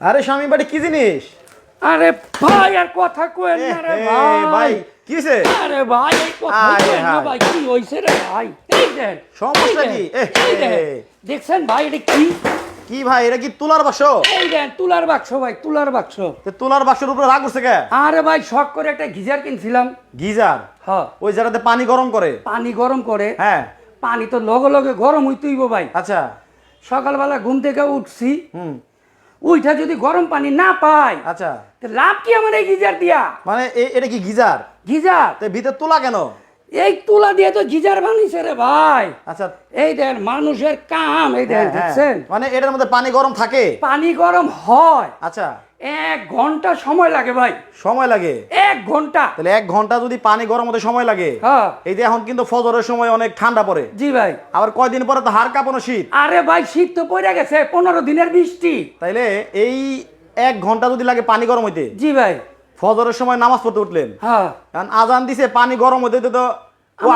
আরে স্বামী বাড়ি কি জিনিস? আরে ভাই আর কথা কইেন না রে ভাই ভাই। কিসে আরে ভাই এই কথা কইেন না ভাই কি হইছে রে ভাই? এই দেন সমস্যা কি? এই দেন। দেখছেন ভাই এটা কি? কি ভাই এটা কি তুলার বাক্স? এই দেন তুলার বাক্স ভাই তুলার বাক্স। তো তুলার বাক্সের উপরে রাগ করছে কে? আরে ভাই শখ করে একটা গিজার কিনছিলাম। গিজার? হ্যাঁ। ওই জায়গাতে পানি গরম করে? পানি গরম করে। হ্যাঁ। পানি তো লগে লগে গরম হইতেইব ভাই। আচ্ছা। সকালবেলা ঘুম থেকে উঠছি। হুম। উইঠা যদি গরম পানি না পায় আচ্ছা। লাভ কি আমার এই গিজার দিয়া? মানে এটা কি গিজার? গিজার। তো ভিতর তোলা কেন? এই তুলা দিয়ে তো গিজার বানিয়েছে রে ভাই। আচ্ছা। এই দেন মানুষের কাম এই দেন হ্যাঁ, হ্যাঁ। দেখছেন? মানে এটার মধ্যে পানি গরম থাকে? পানি গরম হয়। আচ্ছা। এক ঘণ্টা সময় লাগে ভাই। সময় লাগে? এক ঘণ্টা। তাহলে এক ঘণ্টা যদি পানি গরম হতে সময় লাগে হ্যাঁ। এই যে এখন কিন্তু ফজরের সময় অনেক ঠান্ডা পড়ে। জি ভাই। আবার কয়দিন পরে তো হাড় কাঁপানো শীত। আরে ভাই শীত তো পড়ে গেছে পনেরো দিনের বৃষ্টি। তাইলে এই এক ঘণ্টা যদি লাগে পানি গরম হইতে জি ভাই। ফজরের সময় নামাজ পড়তে উঠলেন। হ্যাঁ। কারণ আজান দিছে পানি গরম হইতে তো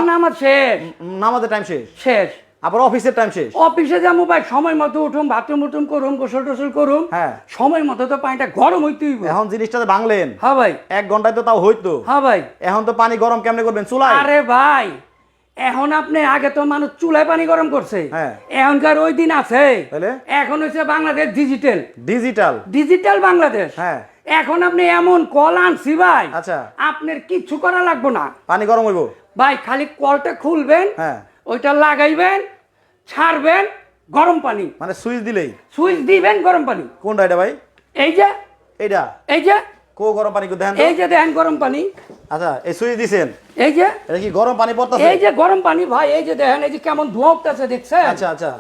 নামাজ শেষ। নামাজের টাইম শেষ। শেষ। আবার অফিসের টাইম শেষ। অফিসে যাব ভাই সময় মতো উঠুম বাথরুম উঠুম করুম গোসল টোসল করুম। হ্যাঁ। সময় মতো তো পানিটা গরম হইতেই এখন জিনিসটা ভাঙলেন হ্যাঁ ভাই। এক ঘন্টায় তো তাও হইতো। হ্যাঁ ভাই। এখন তো পানি গরম কেমনে করবেন? চুলায়? আরে ভাই এখন আপনি আগে তো মানুষ চুলায় পানি গরম করছে। হ্যাঁ। এখনকার ওই দিন আছে? এখন হচ্ছে Bangladesh digital digital digital Bangladesh. হ্যাঁ। এখন আপনি এমন কল আনছি ভাই আচ্ছা। আপনার কিচ্ছু করা লাগবে না। পানি গরম হইব? ভাই খালি কলটা খুলবেন। হ্যাঁ। ওইটা লাগাইবেন ছাড়বেন গরম পানি। মানে সুইচ দিলেই? সুইচ দিবেন গরম পানি। কোনটা এটা ভাই? এই যে এইটা? এই যে কো গরম পানি দেখেন তো? এই যে দেখেন গরম পানি। আচ্ছা এই সুইচ দিছেন? এই যে এটা কি গরম পানি পড়তাছে? এই যে গরম পানি ভাই এই যে দেখেন এই যে কেমন ধোঁয়া উঠতেছে দেখছেন? আচ্ছা আচ্ছা।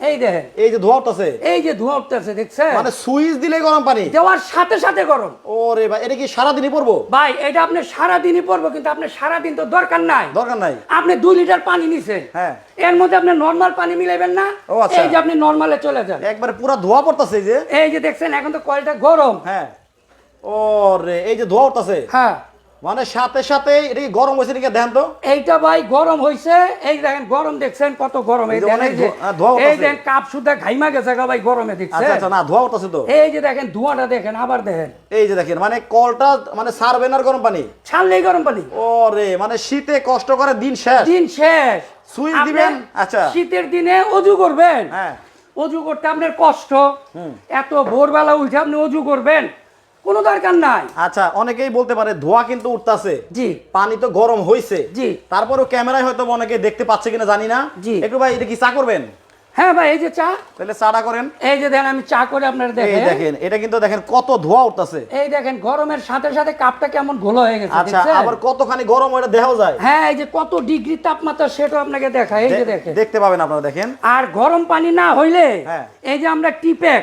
এই দেখেন এই যে ধোয়া উঠতেছে এই যে ধোঁয়া উঠতেছে দেখছেন? মানে সুইচ দিলে গরম পানি। দেওয়ার সাথে সাথে গরম। ওরে ভাই এটা কি সারাদিনই পড়ব ভাই এটা আপনি সারাদিনই পড়ব কিন্তু আপনার সারাদিন তো দরকার নাই। দরকার নাই। আপনি দুই লিটার পানি নিছেন। হ্যাঁ। এর মধ্যে আপনি নর্মাল পানি মিলাইবেন না। ও আচ্ছা। এই যে আপনি নর্মালে চলে যান। একবারে পুরো ধোয়া পড়তেছে এই যে। এই যে দেখছেন এখন তো কয়টা গরম। হ্যাঁ। ওরে এই যে ধোয়া উঠতেছে। হ্যাঁ। মানে সাথে সাথে এটা কি গরম হয়েছে নাকি দেখেন তো? এইটা ভাই গরম হইছে এই দেখেন গরম দেখছেন কত গরম। এই দেখেন এই দেখেন কাপ সুদ্ধা ঘাইমা গেছে গা ভাই গরমে আচ্ছা দেখছেন। আচ্ছা না ধোয়া উঠতেছে তো। এই যে দেখেন ধোঁয়াটা দেখেন আবার দেখেন। এই যে দেখেন মানে কলটা মানে সারবেন আর গরম পানি? ছাড়লেই গরম পানি। ওরে মানে শীতে কষ্ট করে দিন শেষ। দিন শেষ। সুইচ দিবেন? আচ্ছা। শীতের দিনে অজু করবেন। হ্যাঁ। অজু করতে আপনার কষ্ট। এত ভোরবেলা উঠে আপনি অজু করবেন। কোনো দরকার নাই। আচ্ছা অনেকেই বলতে পারে ধোয়া কিন্তু উঠতাছে। জি। পানি তো গরম হইছে। জি। তারপরেও ক্যামেরায় হয়তো অনেকে দেখতে পাচ্ছে কিনা জানি না। জি। একটু ভাই এটা কি চা করবেন? হ্যাঁ ভাই এই যে চা। তাহলে চাটা করেন। এই যে দেখেন আমি চা করে আপনার দেখেন। দেখেন এটা কিন্তু দেখেন কত ধোয়া উঠতাছে। এই দেখেন গরমের সাথে সাথে কাপটা কেমন ঘোলা হয়ে গেছে আচ্ছা? আবার কতখানি গরম দেখাও যায়। হ্যাঁ এই যে কত ডিগ্রি তাপমাত্রা সেটাও আপনাকে দেখায় এই যে দেখেন। দেখতে পাবেন আপনারা দেখেন। আর গরম পানি না হইলে হ্যাঁ। এই যে আমরা টিপ্যাক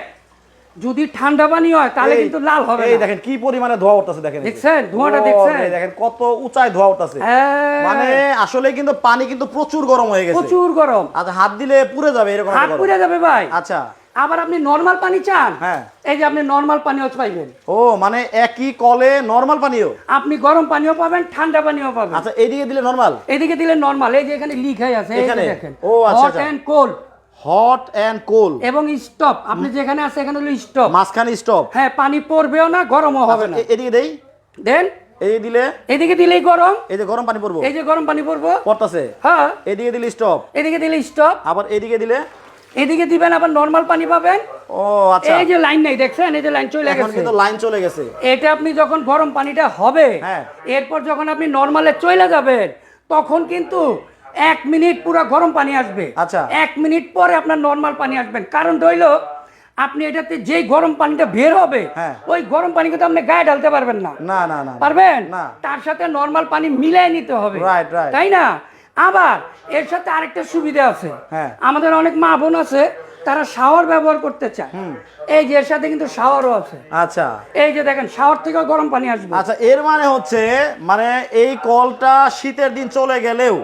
যদি ঠান্ডা পানি হয় তাহলে কিন্তু লাল হবে এই দেখেন কি পরিমাণে ধোয়া উঠতাছে দেখেন। দেখছেন? ধোঁয়াটা দেখছেন? দেখেন কত উঁচায় ধোয়া উঠতাছে। হ্যাঁ, মানে আসলে কিন্তু পানি কিন্তু প্রচুর গরম হয়ে গেছে। প্রচুর গরম। আচ্ছা হাত দিলে পুড়ে যাবে এরকম হাত পুড়ে যাবে ভাই। আচ্ছা। আবার আপনি নর্মাল পানি চান? হ্যাঁ। এই যে আপনি নর্মাল পানিও পাইবেন। ও মানে একই কলে নরমাল পানিও? আপনি গরম পানিও পাবেন ঠান্ডা পানিও পাবেন। আচ্ছা এইদিকে দিলে নরমাল এদিকে দিলে নর্মাল এই যে এখানে লিখাই আছে এখানে? দেখেন। ও, আচ্ছা, hot. And cold hot and cold এবং স্টপ আপনি যেখানে আছে এখানে হলো স্টপ মাঝখানে স্টপ হ্যাঁ পানি পড়বেও না গরমও হবে না। এদিকে দেই। দেন। দিলে? এদিকে দিলেই গরম। এই যে গরম পানি পড়ব। এই যে গরম পানি পড়ব। পড়তাছে। হ্যাঁ। এদিকে দিলে স্টপ এদিকে দিলে স্টপ আবার এদিকে দিলে? এদিকে দিবেন আবার নর্মাল পানি পাবেন। ও আচ্ছা। এই যে লাইন নাই দেখছেন? এই যে লাইন চলে এখন গেছে। কিন্তু লাইন চলে গেছে। এটা আপনি যখন গরম পানিটা হবে হ্যাঁ। এরপর যখন আপনি নর্মালে চলে যাবেন তখন কিন্তু এক মিনিট পুরো গরম পানি আসবে। আচ্ছা। এক মিনিট পরে আপনার নর্মাল পানি আসবেন। কারণ হইল আপনি এটাতে যেই গরম পানিটা বের হবে হ্যাঁ। ওই গরম পানি কিন্তু আপনি গায়ে ঢালতে পারবেন না। না না না পারবেন? তার সাথে নর্মাল পানি মিলাই নিতে হবে. তাই না? আবার এর সাথে আরেকটা সুবিধা আছে। হ্যাঁ। আমাদের অনেক মা বোন আছে তারা শাওয়ার ব্যবহার করতে চায়। এই যে এর সাথে কিন্তু শাওয়ারও আছে। আচ্ছা। এই যে দেখেন শাওয়ার থেকেও গরম পানি আসবে। আচ্ছা এর মানে হচ্ছে মানে এই কলটা শীতের দিন চলে গেলেও।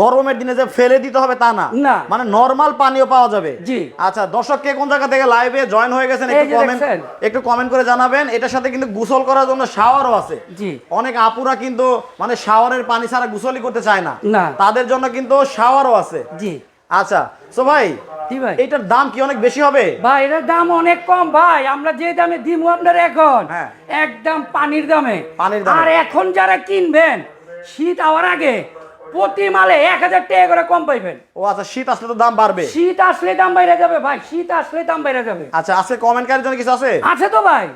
গরমের দিনে যে ফেলে দিতে হবে তা না। মানে নরমাল পানিও পাওয়া যাবে। জি। আচ্ছা দর্শক কে কোন জায়গা থেকে লাইভে জয়েন হয়ে গেছেন একটু কমেন্ট একটু কমেন্ট করে জানাবেন। এটার সাথে কিন্তু গোসল করার জন্য শাওয়ারও আছে। জি। অনেক আপুরা কিন্তু মানে শাওয়ারের পানি ছাড়া গোসলই করতে চায় না। তাদের জন্য কিন্তু শাওয়ারও আছে। জি। আচ্ছা সো ভাই এটার দাম কি অনেক বেশি হবে? ভাই এটার দাম অনেক কম ভাই। আমরা যে দামে দিব আপনার এখন হ্যাঁ। একদম পানির দামে। পানির দামে। আর এখন যারা কিনবেন শীত আওয়ার আগে প্রতি মালে এক হাজার টাকা করে কম পাইবেন। ও আচ্ছা শীত আসলে তো দাম বাড়বে। শীত আসলে দাম বাইরে যাবে ভাই শীত আসলে দাম বাইরে যাবে। আচ্ছা আজকে কমেন্টকারীর জন্য কিছু আছে? আছে তো ভাই।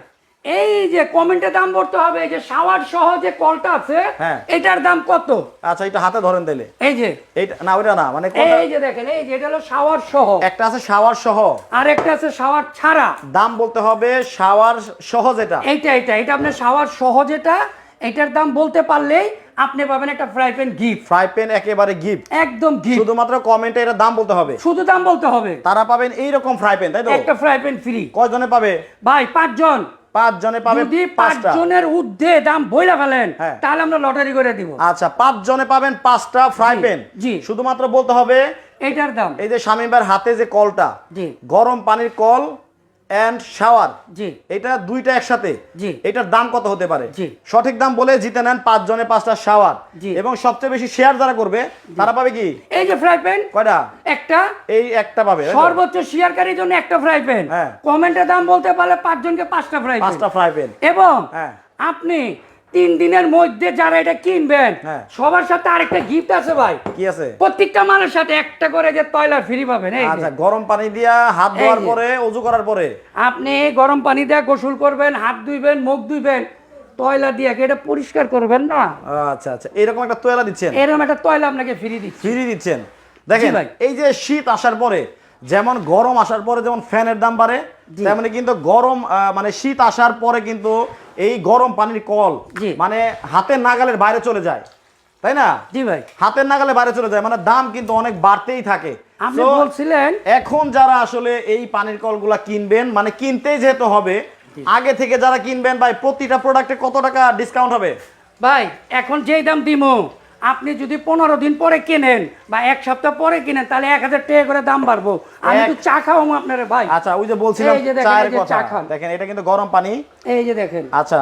এই যে কমেন্টে দাম পড়তে হবে এই যে শাওয়ার সহ যে কলটা আছে হ্যাঁ। এটার দাম কত? আচ্ছা এটা হাতে ধরেন দিলে এই যে। এইটা না ওইটা না মানে এই যে দেখেন এই যে এটা হলো শাওয়ার সহ। একটা আছে শাওয়ার সহ। আর একটা আছে শাওয়ার ছাড়া। দাম বলতে হবে শাওয়ার সহ যেটা। এইটা এইটা এটা আপনার শাওয়ার সহ যেটা এটার দাম বলতে পারলেই আপনি পাবেন একটা fry pan gift fry pan একেবারে গিফট একদম গিফট শুধুমাত্র কমেন্টে এর দাম বলতে হবে। শুধু দাম বলতে হবে। তারা পাবেন এইরকম ফ্রাই প্যান তাই তো? একটা ফ্রাই প্যান ফ্রি কয়জনে পাবে? ভাই পাঁচজন। পাঁচ জনে পাবে যদি পাঁচটা। পাঁচজনের ঊর্ধ্বে দাম বইলা ফেলেন হ্যাঁ। তাহলে আমরা লটারি করে দিব। আচ্ছা পাঁচ জনে পাবেন পাঁচটা ফ্রাই জি, প্যান জি। শুধুমাত্র বলতে হবে এটার দাম। এই যে স্বামীবার হাতে যে কলটা জি। গরম পানির কল এন্ড শাওয়ার জি এটা দুইটা একসাথে জি। এটার দাম কত হতে পারে জি। সঠিক দাম বলে জিতে নেন পাঁচ জনে পাঁচটা শাওয়ার জি। এবং সবচেয়ে বেশি শেয়ার যারা করবে তারা পাবে কি এই যে ফ্রাই প্যান কয়টা একটা এই একটা পাবে? সর্বোচ্চ শেয়ারকারীর জন্য একটা ফ্রাই প্যান। কমেন্টের দাম বলতে পারলে পাঁচজনকে পাঁচটা ফ্রাই পাঁচটা ফ্রাই প্যান এবং হ্যাঁ। আপনি তিন দিনের মধ্যে যারা এটা কিনবেন হ্যাঁ। সবার সাথে আরেকটা গিফট আছে ভাই। কি আছে? প্রত্যেকটা সাথে একটা করে যে টয়লার ফ্রি পাবেন এই আচ্ছা গরম পানি দিয়া হাত ধোয়ার পরে অজু করার পরে? আপনি গরম পানি দিয়ে গোসল করবেন হাত ধুইবেন মুখ ধুইবেন টয়লার দিয়ে এটা পরিষ্কার করবেন না? আচ্ছা আচ্ছা এরকম একটা তোয়ালা দিচ্ছেন? এরকম একটা টয়লা আপনাকে ফ্রি দিচ্ছি। ফ্রি দিচ্ছেন। দেখেন ভাই। এই যে শীত আসার পরে যেমন গরম আসার পরে যেমন ফ্যানের দাম বাড়ে। তেমনি কিন্তু গরম মানে শীত আসার পরে কিন্তু এই গরম পানির কল মানে হাতের নাগালের বাইরে চলে যায়। তাই না? জি ভাই। হাতের নাগালে বাইরে চলে যায় মানে দাম কিন্তু অনেক বাড়তেই থাকে। আপনি বলছিলেন এখন যারা আসলে এই পানির কলগুলা কিনবেন মানে কিনতেই যেহেতু হবে আগে থেকে যারা কিনবেন ভাই প্রতিটা প্রোডাক্টে কত টাকা ডিসকাউন্ট হবে? ভাই এখন যেই দাম দিমু আপনি যদি পনেরো দিন পরে কেনেন বা এক সপ্তাহ পরে কিনেন তাহলে এক হাজার টাকা করে দাম বাড়বো। আমি তো চা খাওয়াবো আপনার ভাই। আচ্ছা ওই যে বলছিলাম চা খান। দেখেন এটা কিন্তু গরম পানি। এই যে দেখেন। আচ্ছা।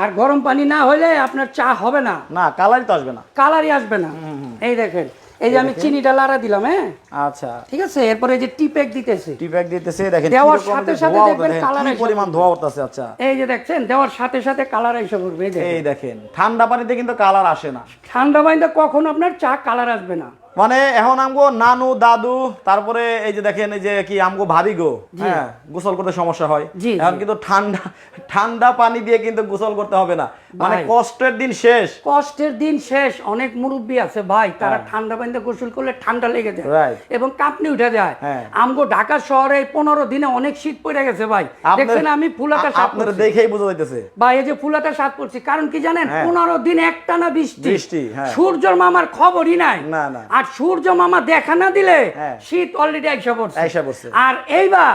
আর গরম পানি না হলে আপনার চা হবে না। না কালারই তো আসবে না। কালারই আসবে না। এই দেখেন। এই যে আমি চিনিটা লাড়া দিলাম হ্যাঁ? আচ্ছা। ঠিক আছে এরপরে এই যে টিপ্যাক দিতেছে। টিপ্যাক দিতেছে দেখেন দেওয়ার সাথে সাথে দেখবেন কালার এসে পরিমাণ ধোয়া উঠতেছে আচ্ছা। এই যে দেখছেন দেওয়ার সাথে সাথে কালার এসে পড়বে এই দেখেন। ঠান্ডা পানিতে কিন্তু কালার আসে না। ঠান্ডা পানিতে কখন আপনার চা কালার আসবে না। মানে এখন আমগো নানু দাদু তারপরে এই যে দেখেন এই যে কি আমগো ভাবি গো হ্যাঁ গোসল করতে সমস্যা হয়। এখন কিন্তু ঠান্ডা ঠান্ডা পানি দিয়ে কিন্তু গোসল করতে হবে না। মানে কষ্টের দিন শেষ। কষ্টের দিন শেষ। অনেক মুরব্বী আছে ভাই। তারা ঠান্ডা পানিতে গোসল করলে ঠান্ডা লেগে যায়। হ্যাঁ। এবং কাঁপনি উঠে যায়। হ্যাঁ। আমগো ঢাকা শহরে পনেরো দিনে অনেক শীত পড়ে গেছে ভাই। দেখছেন আমি ফুলাটা সাত আপনারা দেখেই বোঝা যাইতেছে। ভাই এই যে ফুলাটা সাত পড়ছি কারণ কি জানেন? হ্যাঁ। পনেরো দিন একটানা বৃষ্টি। বৃষ্টি, হ্যাঁ। সূর্য মামার খবরই নাই। না, না। আর সূর্য মামা দেখা না দিলে হ্যাঁ। শীত অলরেডি একশো পড়ছে আইসা পড়ছে। আর এইবার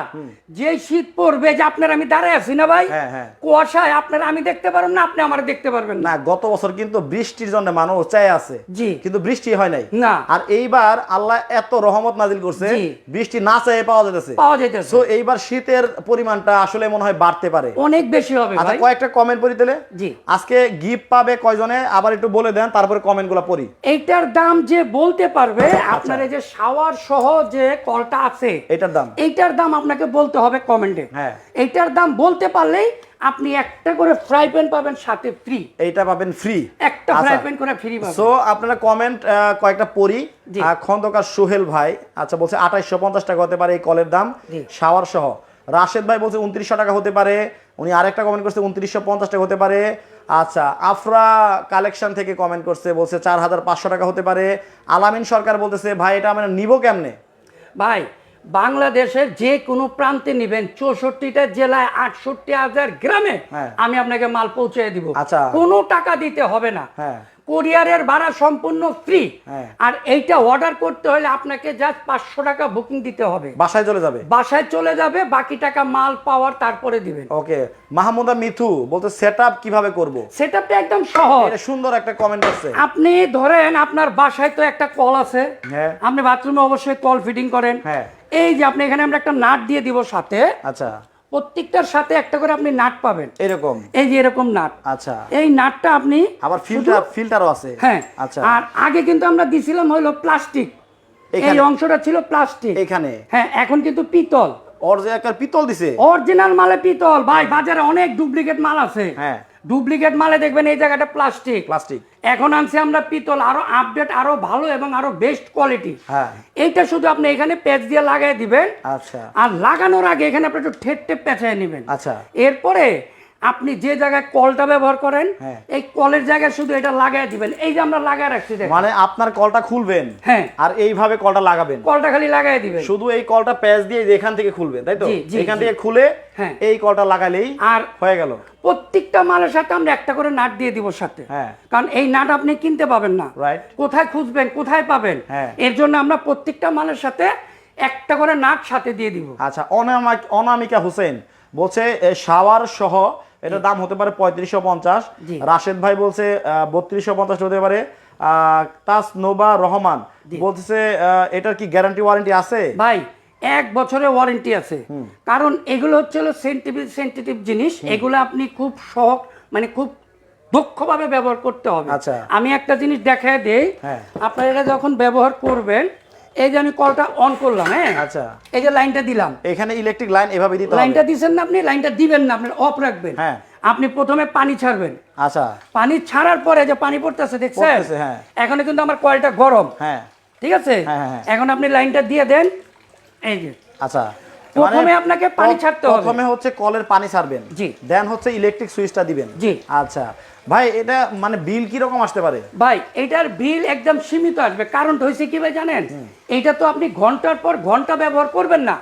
যে শীত পড়বে যে আপনার আমি দাঁড়ায় আছি না ভাই হ্যাঁ, হ্যাঁ। কুয়াশায় আপনার আমি দেখতে পারবেন না আপনি আমার দেখতে পারবেন না গত বছর কিন্তু বৃষ্টির জন্য মানুষ চাই আছে জি। কিন্তু বৃষ্টি হয় নাই না। আর এইবার আল্লাহ এত রহমত নাজিল করছে বৃষ্টি না চাই পাওয়া যেতেছে পাওয়া যাইতেছে সো এইবার শীতের পরিমাণটা আসলে মনে হয় বাড়তে পারে অনেক বেশি হবে আচ্ছা কয়েকটা কমেন্ট পড়ি তাহলে জি। আজকে গিফট পাবে কয়জনে আবার একটু বলে দেন তারপরে কমেন্টগুলো পড়ি এইটার দাম যে বলতে পারবে। আপনার এই যে শাওয়ার সহ যে কলটা আছে এটার দাম? এইটার দাম আপনাকে বলতে হবে কমেন্টে হ্যাঁ। এইটার দাম বলতে পারলেই আপনি একটা করে ফ্রাই প্যান পাবেন সাথে ফ্রি এইটা পাবেন ফ্রি একটা ফ্রাই প্যান করে ফ্রি পাবেন। সো আপনারা কমেন্ট কয়েকটা পড়ি খন্দকার সোহেল ভাই আচ্ছা বলছে আঠাইশশো পঞ্চাশ টাকা হতে পারে এই কলের দাম। শাওয়ার সহ। রাশেদ ভাই বলছে উনত্রিশশো টাকা হতে পারে উনি আরেকটা কমেন্ট করছে উনত্রিশশো পঞ্চাশ টাকা হতে পারে আচ্ছা আফরা কালেকশন থেকে কমেন্ট করছে বলছে চার হাজার পাঁচশো টাকা হতে পারে আলামিন সরকার বলতেছে ভাই এটা আমরা নিব কেমনে ভাই বাংলাদেশের যে কোনো প্রান্তে নিবেন চৌষট্টিটা জেলায় আটষট্টি হাজার গ্রামে হ্যাঁ। আমি আপনাকে মাল পৌঁছে দিব আচ্ছা। কোনো টাকা দিতে হবে না হ্যাঁ। কোরিয়ারের ভাড়া সম্পূর্ণ ফ্রি হ্যাঁ। আর এইটা অর্ডার করতে হলে আপনাকে জাস্ট পাঁচশো টাকা বুকিং দিতে হবে। বাসায় চলে যাবে? বাসায় চলে যাবে বাকি টাকা মাল পাওয়ার তারপরে দিবেন। ওকে। মাহমুদা মিথু বলতে সেট আপ কীভাবে করব? করব সেটআপটা একদম সহজ। এটা সুন্দর একটা কমেন্ট আছে আপনি ধরেন আপনার বাসায় তো একটা কল আছে। হ্যাঁ। আপনি বাথরুমে অবশ্যই কল ফিটিং করেন। হ্যাঁ। এই যে আপনি এখানে আমরা একটা নাট দিয়ে দিব সাথে। আচ্ছা। প্রত্যেকটার সাথে একটা করে আপনি নাট পাবেন। এরকম? এই যে এরকম নাট। আচ্ছা। এই নাটটা আপনি আবার ফিল্টার ফিল্টারও আছে। হ্যাঁ। আচ্ছা। আর আগে কিন্তু আমরা দিছিলাম হলো প্লাস্টিক। এই অংশটা ছিল প্লাস্টিক। এখানে? হ্যাঁ এখন কিন্তু পিতল। যে পিতল দিছে? অরিজিনাল মালে পিতল। ভাই বাজারে অনেক ডুপ্লিকেট মাল আছে। হ্যাঁ। ডুপ্লিকেট মালে দেখবেন এই জায়গাটা প্লাস্টিক। প্লাস্টিক। এখন আনছি আমরা পিতল আরও আপডেট আরও ভালো এবং আরও বেস্ট কোয়ালিটি হ্যাঁ। এইটা শুধু আপনি এখানে প্যাচ দিয়ে লাগাই দিবেন। আচ্ছা। আর লাগানোর আগে এখানে আপনি একটু ঠেট টেপ পেঁচায় নেবেন। আচ্ছা। এরপরে আপনি যে জায়গায় কলটা ব্যবহার করেন হ্যাঁ। এই কলের জায়গায় শুধু এটা লাগাই দিবেন। এই যে আমরা লাগাই রাখছি দেখেন। মানে আপনার কলটা খুলবেন হ্যাঁ। আর এইভাবে কলটা লাগাবেন। কলটা খালি লাগাই দিবেন। শুধু এই কলটা প্যাচ দিয়ে এখান থেকে খুলবেন তাই তো? এখান থেকে খুলে হ্যাঁ। এই কলটা লাগালেই আর হয়ে গেল। প্রত্যেকটা মালের সাথে আমরা একটা করে নাট দিয়ে দিব সাথে। হ্যাঁ। কারণ এই নাট আপনি কিনতে পাবেন না। রাইট কোথায় খুঁজবেন কোথায় পাবেন? হ্যাঁ। এর জন্য আমরা প্রত্যেকটা মালের সাথে একটা করে নাট সাথে দিয়ে দিব। আচ্ছা অনামিক অনামিকা হোসেন বলছে শাওয়ার সহ এটার দাম হতে পারে পঁয়ত্রিশশো পঞ্চাশ। রাশেদ ভাই বলছে বত্রিশশো পঞ্চাশ হতে পারে। তাস নোবা রহমান বলতেছে আহ, এটার কি গ্যারান্টি ওয়ারেন্টি আছে? ভাই এক বছরের ওয়ারেন্টি আছে। কারণ এগুলো হচ্ছে হলো সেন্সিটিভ সেন্সিটিভ জিনিস। এগুলো আপনি খুব শখ মানে খুব দক্ষভাবে ব্যবহার করতে হবে। আচ্ছা। আমি একটা জিনিস দেখায় দেই। হ্যাঁ। আপনারা এটা যখন ব্যবহার করবেন এই যে আমি কলটা অন করলাম হ্যাঁ? আচ্ছা। এই যে লাইনটা দিলাম। এখানে ইলেকট্রিক লাইন এভাবে দিতে হবে। লাইনটা দিচ্ছেন না আপনি লাইনটা দিবেন না আপনি অফ রাখবেন। হ্যাঁ। আপনি প্রথমে পানি ছাড়বেন। আচ্ছা। পানি ছাড়ার পরে যে পানি পড়তেছে দেখছেন? হ্যাঁ। এখন কিন্তু আমার কলটা গরম। হ্যাঁ। ঠিক আছে? হ্যাঁ, হ্যাঁ, হ্যাঁ। এখন আপনি লাইনটা দিয়ে দেন। এই যে। আচ্ছা। প্রথমে মানে আপনাকে পানি ছাড়তে হবে। প্রথমে হচ্ছে কলের পানি ছাড়বেন। জি। দেন হচ্ছে ইলেকট্রিক সুইচটা দিবেন। জি। আচ্ছা। ভাই এটা মানে বিল কি রকম আসতে পারে? ভাই এটার বিল একদম সীমিত আসবে। কারণটা হয়েছে কি ভাই জানেন? এইটা তো আপনি ঘণ্টার পর ঘণ্টা ব্যবহার করবেন না।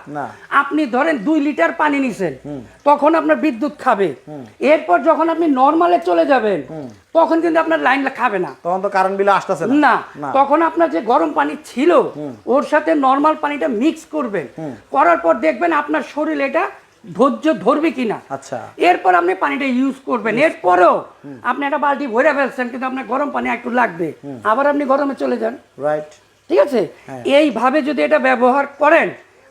আপনি ধরেন দুই লিটার পানি নিছেন তখন আপনার বিদ্যুৎ খাবে। এরপর যখন আপনি নর্মালে চলে যাবেন তখন কিন্তু আপনার লাইন খাবে না। তখন তো কারেন্ট বিল আসতেছে না। তখন আপনার যে গরম পানি ছিল ওর সাথে নর্মাল পানিটা মিক্স করবেন। করার পর দেখবেন আপনার শরীর এটা ধৈর্য ধরবে কিনা? আচ্ছা। এরপর আপনি পানিটা ইউজ করবেন। এরপরেও আপনি একটা বালতি ভরে ফেলছেন কিন্তু আপনার গরম পানি একটু লাগবে। আবার আপনি গরমে চলে যান। রাইট ঠিক আছে? হ্যাঁ। এইভাবে যদি এটা ব্যবহার করেন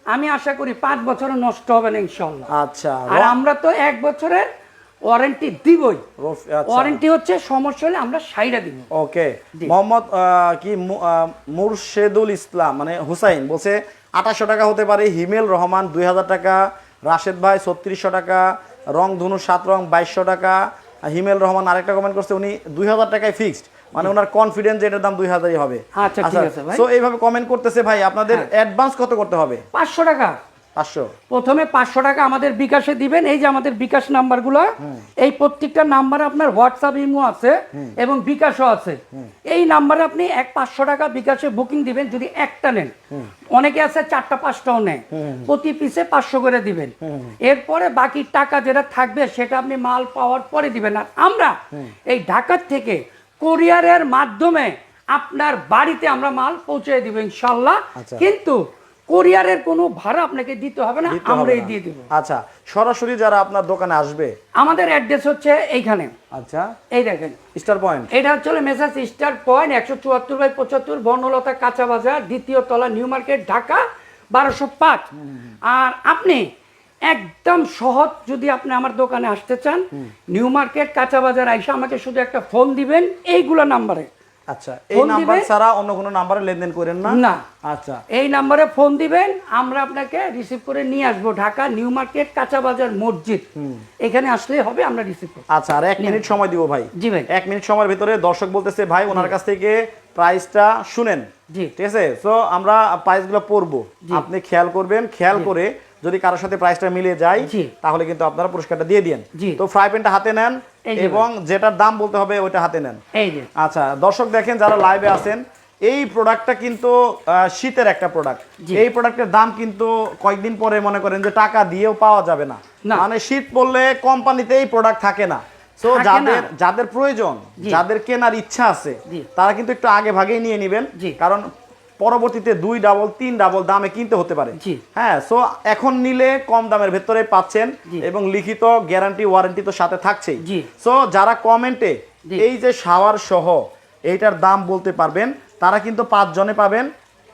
আমি আশা করি পাঁচ বছরে নষ্ট হবে না ইনশাল্লাহ আচ্ছা আর আমরা তো এক বছরের ওয়ারেন্টি দিবই। আচ্ছা। ওয়ারেন্টি হচ্ছে সমস্যা হলে আমরা সাইডা দিব। ওকে মোহাম্মদ কি মুর্শেদুল ইসলাম মানে হুসাইন বলছে আঠাশশো টাকা হতে পারে হিমেল রহমান দুই হাজার টাকা রাশেদ ভাই ছত্রিশশো টাকা রং ধনু সাত রং বাইশশো টাকা। হিমেল রহমান আরেকটা কমেন্ট করছে উনি দুই হাজার টাকায় ফিক্সড মানে ওনার কনফিডেন্স এটার দাম দুই হাজারই হবে। আচ্ছা, ঠিক আছে ভাই। তো এইভাবে কমেন্ট করতেছে ভাই আপনাদের। অ্যাডভান্স কত করতে হবে? পাঁচশো টাকা। পাঁচশো। প্রথমে পাঁচশো টাকা আমাদের বিকাশে দিবেন। এই যে আমাদের বিকাশ নাম্বারগুলো এই প্রত্যেকটা নাম্বারে আপনার হোয়াটসঅ্যাপ ইমো আছে এবং বিকাশও আছে। এই নাম্বারে আপনি এক পাঁচশো টাকা বিকাশে বুকিং দিবেন যদি একটা নেন। অনেকে আছে চারটা পাঁচটাও নেয়। প্রতি পিসে পাঁচশো করে দিবেন। এরপরে বাকি টাকা যেটা থাকবে সেটা আপনি মাল পাওয়ার পরে দিবেন। আর আমরা এই ঢাকার থেকে কোরিয়ারের মাধ্যমে আপনার বাড়িতে আমরা মাল পৌঁছে দিব ইনশাল্লাহ। আচ্ছা। কিন্তু কোরিয়ারের কোনো ভাড়া আপনাকে দিতে হবে না আমরাই দিয়ে দিব। আচ্ছা সরাসরি যারা আপনার দোকানে আসবে। আমাদের অ্যাড্রেস হচ্ছে এইখানে। আচ্ছা। এই দেখেন। Star point. এটা হচ্ছে মেসাজ স্টার পয়েন্ট একশো চুয়াত্তর বাই পঁচাত্তর বর্ণলতা কাঁচা বাজার দ্বিতীয় তলা নিউ মার্কেট ঢাকা বারোশো পাঁচ। আর আপনি একদম সহজ যদি আপনি আমার দোকানে আসতে চান নিউ মার্কেট কাঁচা বাজার আইসা আমাকে শুধু একটা ফোন দিবেন এইগুলো নাম্বারে। আচ্ছা এই নাম্বার ছাড়া অন্য কোনো নাম্বারে লেনদেন করেন না? না। আচ্ছা। এই নাম্বারে ফোন দিবেন আমরা আপনাকে রিসিভ করে নিয়ে আসব ঢাকা নিউ মার্কেট কাঁচা বাজার মসজিদ। এখানে আসলেই হবে আমরা রিসিভ করব আচ্ছা আর এক মিনিট সময় দিব ভাই। জি ভাই। এক মিনিট সময়ের ভিতরে দর্শক বলতেছে ভাই ওনার কাছ থেকে প্রাইসটা শুনেন। জি। ঠিক আছে? তো আমরা প্রাইসগুলো পড়ব। আপনি খেয়াল করবেন খেয়াল করে যদি কারোর সাথে প্রাইসটা মিলে যায় তাহলে কিন্তু আপনারা পুরস্কারটা দিয়ে দিন তো ফ্রাই প্যানটা হাতে নেন এবং যেটার দাম বলতে হবে ওইটা হাতে নেন। এই যে। আচ্ছা দর্শক দেখেন যারা লাইভে আছেন এই প্রোডাক্টটা কিন্তু শীতের একটা প্রোডাক্ট এই প্রোডাক্টের দাম কিন্তু কয়েকদিন পরে মনে করেন যে টাকা দিয়েও পাওয়া যাবে না। না। মানে শীত পড়লে কোম্পানিতে এই প্রোডাক্ট থাকে না। তো যাদের যাদের প্রয়োজন যাদের কেনার ইচ্ছা আছে তারা কিন্তু একটু আগে ভাগেই নিয়ে নেবেন। কারণ পরবর্তীতে দুই ডাবল তিন ডাবল দামে কিনতে হতে পারে। হ্যাঁ সো এখন নিলে কম দামের ভেতরে পাচ্ছেন এবং লিখিত গ্যারান্টি ওয়ারেন্টি তো সাথে থাকছেই। সো যারা কমেন্টে এই যে শাওয়ার সহ এইটার দাম বলতে পারবেন তারা কিন্তু পাঁচ জনে পাবেন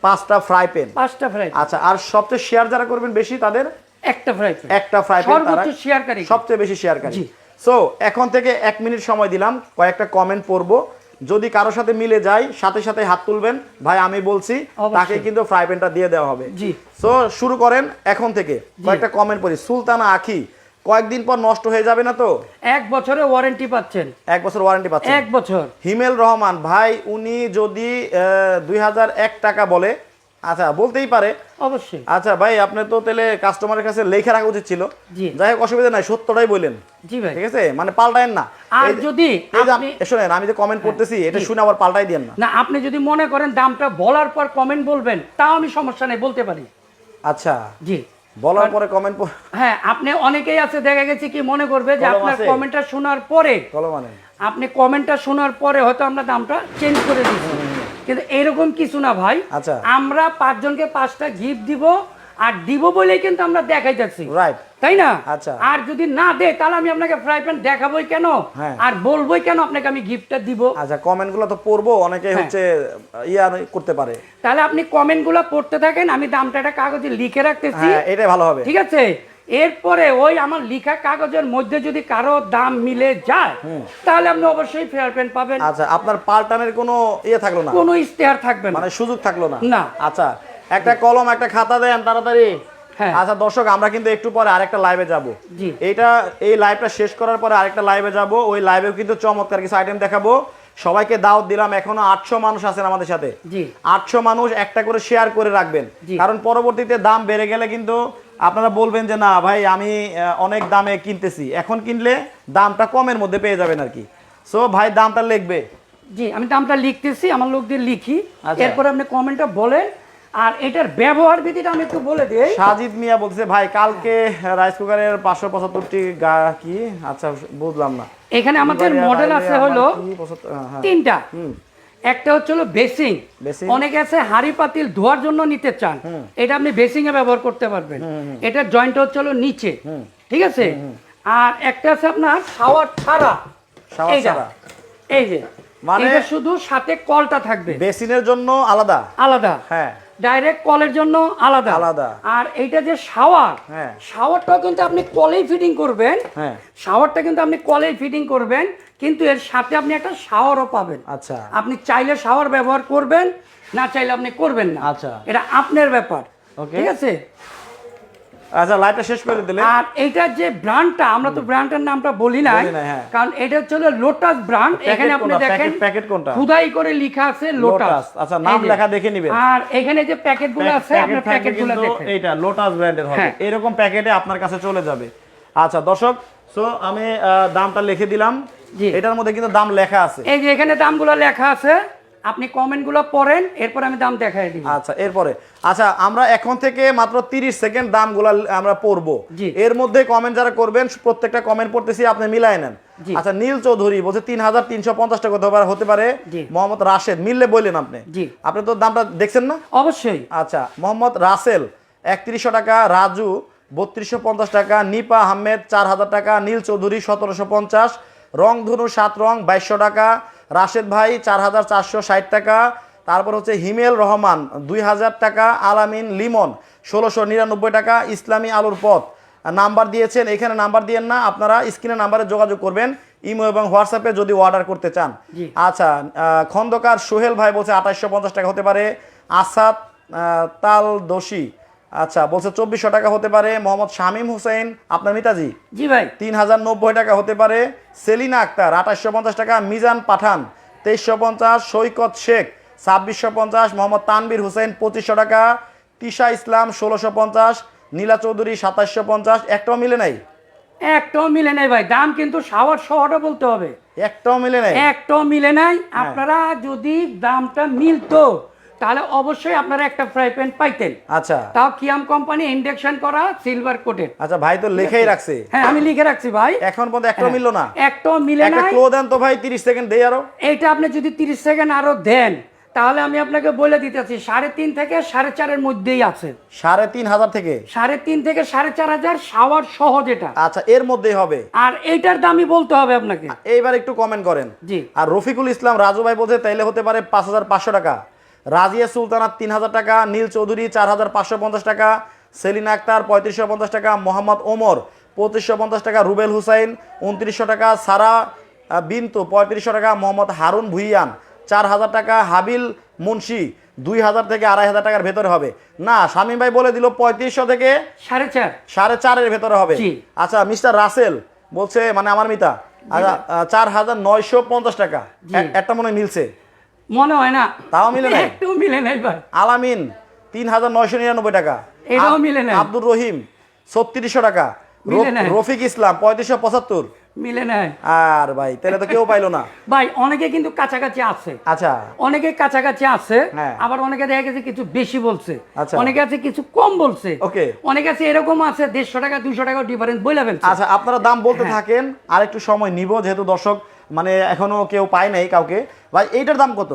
পাঁচটা ফ্রাই প্যান পাঁচটা ফ্রাই আচ্ছা আর সবচেয়ে শেয়ার যারা করবেন বেশি তাদের একটা ফ্রাই একটা ফ্রাই প্যান তারা সবচেয়ে বেশি শেয়ারকারী। সো এখন থেকে এক মিনিট সময় দিলাম কয়েকটা কমেন্ট পড়ব। যদি কারোর সাথে মিলে যায় সাথে সাথে হাত তুলবেন। ভাই আমি বলছি তাকে কিন্তু ফ্রাই প্যানটা দিয়ে দেওয়া হবে। জি। সো শুরু করেন এখন থেকে। কয়েকটা কমেন্ট পড়ি। সুলতানা আখি কয়েকদিন পর নষ্ট হয়ে যাবে না তো? এক বছরে ওয়ারেন্টি পাচ্ছেন। এক বছর ওয়ারেন্টি পাচ্ছেন। এক বছর। হিমেল রহমান ভাই উনি যদি দুই হাজার এক টাকা বলে আচ্ছা বলতেই পারে। অবশ্যই। আচ্ছা ভাই আপনি তো তাহলে কাস্টমারের কাছে লেখা রাখা উচিত ছিল। যাই হোক অসুবিধা নাই সত্যটাই বললেন জি ভাই। ঠিক আছে? মানে পাল্টায়েন না। আর যদি আপনি- শোনেন আমি যে কমেন্ট করতেছি এটা শুনে আবার পাল্টাই দেন না। না আপনি যদি মনে করেন দামটা বলার পর কমেন্ট বলবেন তাও আমি সমস্যা নেই বলতে পারি। আচ্ছা। জি। বলার পরে কমেন্ট হ্যাঁ আপনি অনেকেই আছে দেখা গেছে কি মনে করবে যে আপনার? কমেন্টটা শোনার পরে বলো মানে আপনি কমেন্টটা শোনার পরে হয়তো আমরা দামটা চেঞ্জ করে দিচ্ছি কিন্তু এরকম কিছু না ভাই। আচ্ছা। আমরা পাঁচজনকে পাঁচটা গিফট দিব আর দিব বলেই কিন্তু আমরা দেখাইতেছি। রাইট তাই না? আচ্ছা। আর যদি না দে তাহলে আমি আপনাকে ফ্রাই প্যান দেখাবোই কেন? হ্যাঁ। আর বলবোই কেন আপনাকে আমি গিফটটা দিব? আচ্ছা কমেন্টগুলো তো পড়ব অনেকে হ্যাঁ। হচ্ছে ইয়া করতে পারে। তাহলে আপনি কমেন্টগুলো পড়তে থাকেন আমি দামটা একটা কাগজে লিখে রাখতেছি। হ্যাঁ এটাই ভালো হবে। ঠিক আছে? এরপরে ওই আমার লিখা কাগজের মধ্যে যদি কারও দাম মিলে যায় তাহলে আপনি অবশ্যই ফেয়ার পেন পাবেন। আচ্ছা আপনার পাল্টানের কোনো ইয়ে থাকল না? কোনো ইশতেহার থাকবে না। মানে সুযোগ থাকল না? না। আচ্ছা একটা কলম একটা খাতা দেন তাড়াতাড়ি। হ্যাঁ। আচ্ছা দর্শক আমরা কিন্তু একটু পরে আরেকটা লাইভে যাব। এইটা এই লাইভটা শেষ করার পরে আরেকটা লাইভে যাব। ওই লাইভেও কিন্তু চমৎকার কিছু আইটেম দেখাবো। সবাইকে দাওয়াত দিলাম এখনও আটশো মানুষ আছেন আমাদের সাথে। আটশো মানুষ একটা করে শেয়ার করে রাখবেন। কারণ পরবর্তীতে দাম বেড়ে গেলে কিন্তু আপনারা বলবেন যে না ভাই আমি অনেক দামে কিনতেছি। এখন কিনলে দামটা কমের মধ্যে পেয়ে যাবেন আর কি। সো ভাই দামটা লিখবে। জি আমি দামটা লিখতেছি আমার লোক দিয়ে লিখি। আচ্ছা। এরপরে আপনি কমেন্টটা বলেন। আর এটার ব্যবহার বিধিটা আমি একটু বলে দিই। সাজিদ মিয়া বলছে ভাই কালকে রাইস কুকারের পাঁচশো পঁচাত্তরটি গা কি? আচ্ছা বুঝলাম না। এখানে আমাদের মডেল আছে হলো হ্যাঁ। তিনটা। একটা হচ্ছে হলো বেসিং? অনেকে আছে হাড়ি পাতিল ধোয়ার জন্য নিতে চান। এটা আপনি বেসিং এ ব্যবহার করতে পারবেন। এটার জয়েন্ট হচ্ছে হলো নিচে। ঠিক আছে? আর একটা আছে আপনার শাওয়ার ছাড়া। এইটা। ছাড়া। এই যে। মানে- শুধু সাথে কলটা থাকবে। বেসিনের জন্য আলাদা? আলাদা। হ্যাঁ। ডাইরেক্ট কলের জন্য আলাদা। আলাদা। আর এইটা যে শাওয়ার হ্যাঁ। শাওয়ারটাও কিন্তু আপনি কলেই ফিটিং করবেন। হ্যাঁ। শাওয়ারটা কিন্তু আপনি কলেই ফিটিং করবেন। কিন্তু এর সাথে আপনি একটা শাওয়ারও পাবেন আচ্ছা আপনি চাইলে শাওয়ার ব্যবহার করবেন না চাইলে আপনি করবেন না আচ্ছা। এটা আপনার ব্যাপার. ঠিক আছে আচ্ছা লাইটটা শেষ করে দিলে আর এইটার যে ব্র্যান্ডটা আমরা তো ব্র্যান্ডের নামটা বলি নাই, হ্যাঁ। কারণ এটা হচ্ছে লোটাস ব্র্যান্ড এখানে আপনি দেখেন প্যাকেট- কোনটা? খুদাই করে লেখা আছে লোটাস। আচ্ছা, নাম লেখা দেখে নেবেন আর এখানে যে প্যাকেটগুলো আছে আপনার থাকবে প্যাকেটগুলো দেখেন এটা লোটাস ব্র্যান্ডের হবে হ্যাঁ। এরকম প্যাকেটে আপনার কাছে চলে যাবে আচ্ছা দর্শক সো আমি দামটা লিখে দিলাম। এটার মধ্যে কিন্তু দাম লেখা আছে। এই যে এখানে দামগুলো লেখা আছে আপনি কমেন্টগুলো পড়েন এরপর আমি দাম দেখাই দিব। আচ্ছা এরপরে। আচ্ছা আমরা এখন থেকে মাত্র 30 সেকেন্ড দামগুলো আমরা পড়ব। এর মধ্যে কমেন্ট যারা করবেন প্রত্যেকটা কমেন্ট পড়তেছি আপনি মিলাই নেন। আচ্ছা নীল চৌধুরী বলছে তিন হাজার তিনশো পঞ্চাশ টাকা হতে পারে- হতে পারে মোহাম্মদ রাশেদ। মিললে বললেন আপনি। আপনি তো দামটা দেখছেন না? অবশ্যই। আচ্ছা মোহাম্মদ রাসেল একত্রিশশো টাকা রাজু বত্রিশশো পঞ্চাশ টাকা নিপা আহমেদ চার হাজার টাকা নীল চৌধুরী সতেরোশো পঞ্চাশ রংধনু সাত রং বাইশশো টাকা। রাশেদ ভাই চার হাজার চারশো ষাট টাকা। তারপর হচ্ছে হিমেল রহমান দুই হাজার টাকা। আলামিন লিমন ষোলোশো নিরানব্বই টাকা। ইসলামী আলুর পথ। নাম্বার দিয়েছেন এখানে নাম্বার দিয়েন না আপনারা স্ক্রিনে নাম্বারে যোগাযোগ করবেন ইমো এবং হোয়াটসঅ্যাপে যদি অর্ডার করতে চান। আচ্ছা খন্দকার সোহেল ভাই বলছে আঠাশশো পঞ্চাশ টাকা হতে পারে। আসাদ তাল দোষী আচ্ছা বলছে চব্বিশশো টাকা হতে পারে মোহাম্মদ শামীম হোসেন আপনার মিতাজি? জি ভাই। তিন হাজার নব্বই টাকা হতে পারে সেলিনা আক্তার আঠাশশো পঞ্চাশ টাকা মিজান পাঠান তেইশশো পঞ্চাশ সৈকত শেখ ছাব্বিশশো পঞ্চাশ মোহাম্মদ তানবির হোসেন পঁচিশশো টাকা তিশা ইসলাম ষোলোশো পঞ্চাশ নীলা চৌধুরী সাতাশশো পঞ্চাশ একটাও মিলে নাই? একটাও মিলে নাই ভাই দাম কিন্তু শাওয়ার শহরটা বলতে হবে। একটাও মিলে নাই? একটাও মিলে নাই। হ্যাঁ। আপনারা যদি দামটা মিলতো তাহলে অবশ্যই আপনারা একটা ফ্রাই প্যান পাইতেন। আচ্ছা। তাও কিয়াম কোম্পানি ইন্ডেকশন করা সিলভার কোটেড। আচ্ছা ভাই তো লেখাই রাখছে। হ্যাঁ আমি লিখে রাখছি ভাই। এখন পর্যন্ত একটাও মিললো না। একটাও মিলে না একটা ক্লো দেন তো ভাই তিরিশ সেকেন্ড দেই আরও। এইটা আপনি যদি তিরিশ সেকেন্ড আরও দেন তাহলে আমি আপনাকে বলে দিতেছি সাড়ে তিন থেকে সাড়ে চারের মধ্যেই আছে। সাড়ে তিন হাজার থেকে? সাড়ে তিন থেকে সাড়ে চার হাজার শাওয়ার সহ যেটা আচ্ছা এর মধ্যেই হবে। আর এইটার দামই বলতে হবে আপনাকে। এইবার একটু কমেন্ট করেন। জি। আর রফিকুল ইসলাম রাজু ভাই বলছে তাইলে হতে পারে পাঁচ হাজার পাঁচশো টাকা। রাজিয়া সুলতানা তিন হাজার টাকা নীল চৌধুরী চার হাজার পাঁচশো পঞ্চাশ টাকা সেলিনা আক্তার পঁয়ত্রিশশো পঞ্চাশ টাকা মোহাম্মদ ওমর পঁচিশশো পঞ্চাশ টাকা রুবেল হুসাইন উনত্রিশশো টাকা সারা বিন্তু পঁয়ত্রিশশো টাকা মোহাম্মদ হারুন ভুইয়ান চার হাজার টাকা হাবিল মুন্সি দুই হাজার থেকে আড়াই হাজার টাকার ভেতরে হবে। না শামীম ভাই বলে দিল পঁয়ত্রিশশো থেকে সাড়ে চার। সাড়ে চারের ভেতরে হবে। আচ্ছা মিস্টার রাসেল বলছে মানে আমার মিতা আচ্ছা চার হাজার নয়শো পঞ্চাশ টাকা। একটা মনে হয় মিলছে। মনে হয় না তাও মিলে নাই? একটু মিলে নাই ভাই আলামিন তিন হাজার নয়শো নিরানব্বই টাকা এটাও মিলে নাই। আব্দুর রহিম ছত্রিশশো টাকা। রফিক ইসলাম পঁয়ত্রিশশো পঁচাত্তর মিলে নাই আর ভাই তাহলে তো কেউ পাইলো না ভাই অনেকে কিন্তু কাছাকাছি আছে আচ্ছা অনেকে কাছাকাছি আছে হ্যাঁ। আবার অনেকে দেখা গেছে কিছু বেশি বলছে আচ্ছা। অনেকে আছে কিছু কম বলছে Okay. অনেকে আছে এরকম আছে দেড়শো টাকা দুশো টাকা ডিফারেন্স বলে আচ্ছা আপনারা দাম বলতে হ্যাঁ। থাকেন আর একটু সময় নিব যেহেতু দর্শক মানে এখনও কেউ পায় নাই কাউকে। ভাই এইটার দাম কত?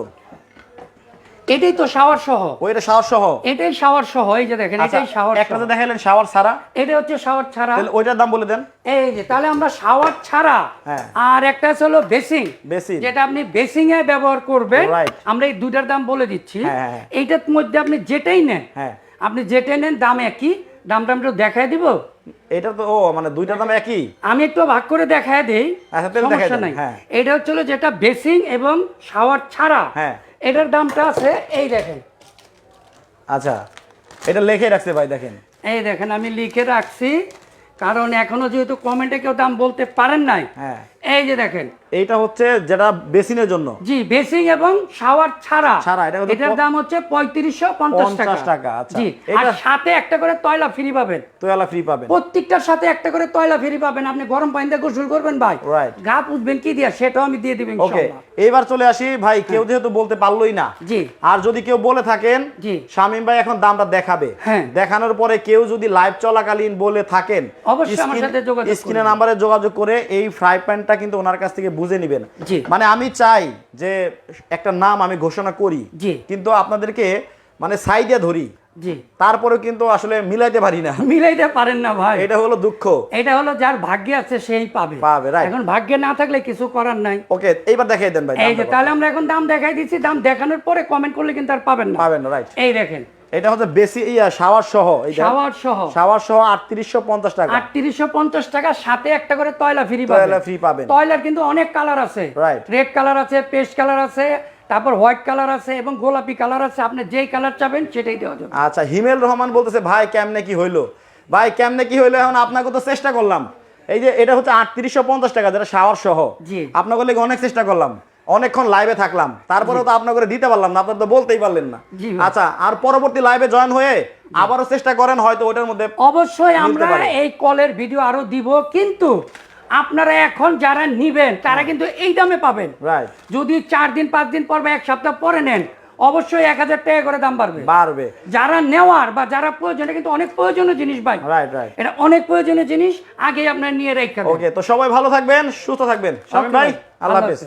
এটাই তো শাওয়ার সহ। ওইটা সাহস সহ? এটাই শাওয়ার সহ এই যে দেখেন আচ্ছা এটাই শাওয়ার একটা সহ। যে দেখাইলেন শাওয়ার ছাড়া? এটা হচ্ছে শাওয়ার ছাড়া। তাহলে ওইটার দাম বলে দেন। এই যে তাহলে আমরা শাওয়ার ছাড়া। হ্যাঁ। আর একটা হলো বেসিং বেসিন। যেটা আপনি বেসিং এ ব্যবহার করবেন. আমরা এই দুইটার দাম বলে দিচ্ছি। হ্যাঁ, হ্যাঁ। এইটার মধ্যে আপনি যেটাই নেন হ্যাঁ। আপনি যেটাই নেন দাম একই। দামটা আমি দিব? এটা তো ও মানে দুইটার দাম একই? আমি একটু ভাগ করে দেখায় দেই। আচ্ছা, সমস্যা নাই। হ্যাঁ। এটা হচ্ছে যেটা বেসিং এবং শাওয়ার ছাড়া হ্যাঁ। এটার দামটা আছে এই দেখেন। আচ্ছা এটা লিখে রাখছে ভাই দেখেন। এই দেখেন আমি লিখে রাখছি কারণ এখনও যেহেতু কমেন্টে কেউ দাম বলতে পারেন নাই হ্যাঁ। এই যে দেখেন। এইটা হচ্ছে যেটা বেসিনের জন্য। জি বেসিং এবং শাওয়ার ছাড়া। ছাড়া, এটা এটার দাম হচ্ছে টাকা 50 টাকা, আচ্ছা। জি আর সাথে একটা করে তয়লা ফ্রি পাবেন। তোয়ালা ফ্রি পাবেন। প্রত্যেকটার সাথে একটা করে তয়লা ফ্রি পাবেন। আপনি গরম পানিতে গোসল করবেন ভাই। Right. গা পুষবেন কি দিয়া সেটাও আমি দিয়ে দিবেন ওকে এইবার চলে আসি। ভাই কেউ যেহেতু বলতে পারলোই না। জি। আর যদি কেউ বলে থাকেন জি। শামীম ভাই এখন দামটা দেখাবে। হ্যাঁ। দেখানোর পরে কেউ যদি লাইভ চলাকালীন বলে থাকেন অবশ্যই আমার সাথে যোগাযোগ স্ক্রিনে। নাম্বারে যোগাযোগ করে এই ফ্রাই প্যানটা কিন্তু ওনার কাছ থেকে বুঝে নেবেন। মানে আমি চাই যে একটা নাম আমি ঘোষণা করি কিন্তু আপনাদেরকে মানে সাইডে ধরি। জি। তারপরে কিন্তু আসলে মিলাইতে পারি না। মিলাইতে পারেন না ভাই। এটা হলো দুঃখ। এটা হলো যার ভাগ্যে আছে সেই পাবে। পাবে. এখন ভাগ্যে না থাকলে কিছু করার নাই। ওকে এইবার দেখাই দেন ভাই এই যে তাহলে আমরা এখন দাম দেখাই দিচ্ছি। দাম দেখানোর পরে কমেন্ট করলে কিন্তু আর পাবেন না। পাবেন রাইট এই দেখেন। এটা হচ্ছে বেশি ইয়া শাওয়ার সহ শাওয়ার সহ শাওয়ার সহ আটত্রিশশো পঞ্চাশ টাকা। আটত্রিশশো পঞ্চাশ টাকা সাথে একটা করে তয়লা ফ্রি তয়লা পাবেন free পাবেন। তয়লার কিন্তু অনেক কালার আছে। Right. রেড কালার আছে পেস্ট কালার আছে তারপর হোয়াইট কালার আছে এবং গোলাপি কালার আছে। আপনি যেই কালার চাবেন সেটাই দেওয়া যাবে। আচ্ছা হিমেল রহমান বলতেছে ভাই কেমনে কি হইল? ভাই কেমনে কি হইল এখন আপনাকে তো চেষ্টা করলাম। এই যে এটা হচ্ছে আটত্রিশশো পঞ্চাশ টাকা যেটা শাওয়ার সহ জি। আপনাকে অনেক চেষ্টা করলাম। অনেকক্ষণ লাইভে থাকলাম। তারপরেও তো আপনাকে দিতে পারলাম না আপনার তো বলতেই পারলেন না। আচ্ছা আর পরবর্তী লাইভে জয়েন হয়ে আবারও চেষ্টা করেন হয়তো ওটার মধ্যে অবশ্যই আমরা এই কলের ভিডিও আরও দিব কিন্তু আপনারা এখন যারা নিবেন তারা কিন্তু এই দামে পাবেন। রাইট যদি চার দিন পাঁচ দিন পর বা এক সপ্তাহ পরে নেন অবশ্যই এক হাজার টাকা করে দাম বাড়বে। বাড়বে। যারা নেওয়ার বা যারা প্রয়োজন কিন্তু অনেক প্রয়োজনীয় জিনিস ভাই। রাইট রাইট এটা অনেক প্রয়োজনীয় জিনিস আগে আপনার নিয়ে রেখে দেন। ওকে তো সবাই ভালো থাকবেন সুস্থ থাকবেন। Okay ভাই আল্লাহ হাফেজ।